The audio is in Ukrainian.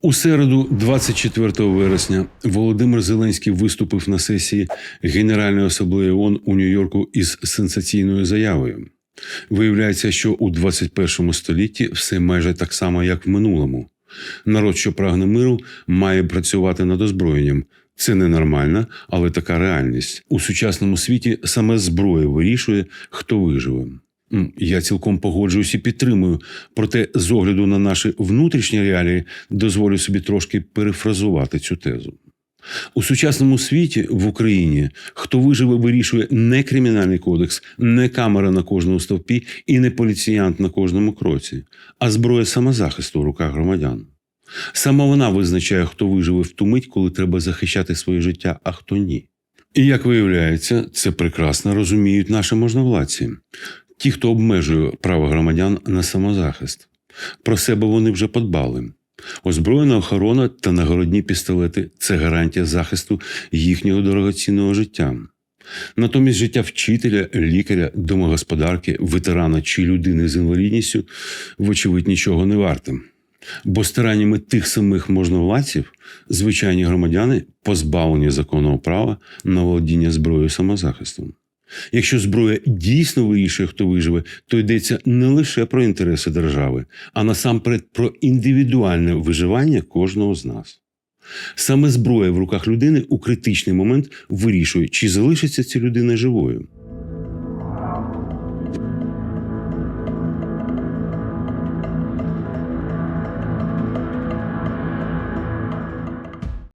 У середу, 24 вересня, Володимир Зеленський виступив на сесії Генеральної асамблеї ООН у Нью-Йорку із сенсаційною заявою. Виявляється, що у 21 столітті все майже так само, як в минулому. Народ, що прагне миру, має працювати над озброєнням. Це ненормально, але така реальність. У сучасному світі саме зброя вирішує, хто виживе. Я цілком погоджуюсь і підтримую. Проте, з огляду на наші внутрішні реалії, дозволю собі трошки перефразувати цю тезу. У сучасному світі в Україні хто виживе, вирішує не кримінальний кодекс, не камера на кожному стовпі і не поліціянт на кожному кроці, а зброя самозахисту в руках громадян. Саме вона визначає, хто виживе в ту мить, коли треба захищати своє життя, а хто ні. І як виявляється, це прекрасно розуміють наші можновладці, ті, хто обмежує право громадян на самозахист. Про себе вони вже подбали. Озброєна охорона та нагородні пістолети це гарантія захисту їхнього дорогоцінного життя. Натомість життя вчителя, лікаря, домогосподарки, ветерана чи людини з інвалідністю, вочевидь, нічого не вартим. Бо стараннями тих самих можновладців звичайні громадяни позбавлені законного права на володіння зброєю самозахисту. Якщо зброя дійсно вирішує, хто виживе, то йдеться не лише про інтереси держави, а насамперед про індивідуальне виживання кожного з нас. Саме зброя в руках людини у критичний момент вирішує, чи залишиться ця людина живою.